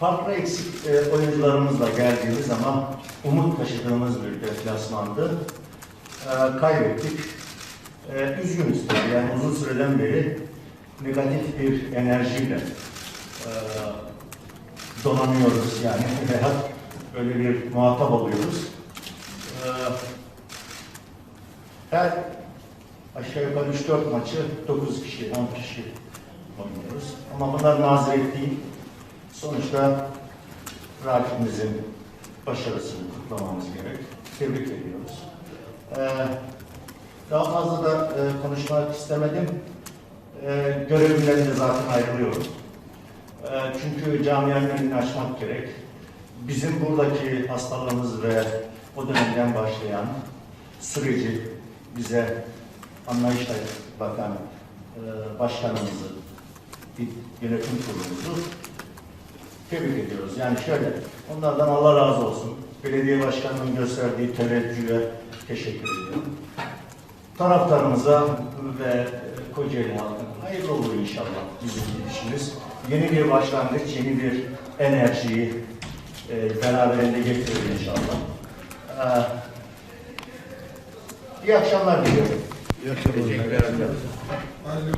farklı eksik e, oyuncularımızla geldiğimiz zaman umut taşıdığımız bir deplasmandı. E, kaybettik. E, üzgünüz tabii. Yani uzun süreden beri negatif bir enerjiyle e, donanıyoruz yani veya öyle bir muhatap oluyoruz. E, her aşağı yukarı 3-4 maçı 9 kişi, 10 kişi oynuyoruz. Ama bunlar mazeret değil. Sonuçta rakibimizin başarısını kutlamamız gerek. Tebrik ediyoruz. Ee, daha fazla da e, konuşmak istemedim. Ee, görevimden de zaten ayrılıyorum. Ee, çünkü camianın önünü açmak gerek. Bizim buradaki hastalığımız ve o dönemden başlayan süreci bize anlayışla bakan e, başkanımızı, yönetim kurulumuzu tebrik ediyoruz. Yani şöyle, onlardan Allah razı olsun. Belediye başkanının gösterdiği teveccühe teşekkür ediyorum. Taraftarımıza ve Kocaeli halkına hayırlı olur inşallah bizim gidişimiz. Yeni bir başlangıç, yeni bir enerjiyi e, beraberinde getirir inşallah. Ee, iyi akşamlar diliyorum. İyi akşamlar. Teşekkür ederim. Hayırlı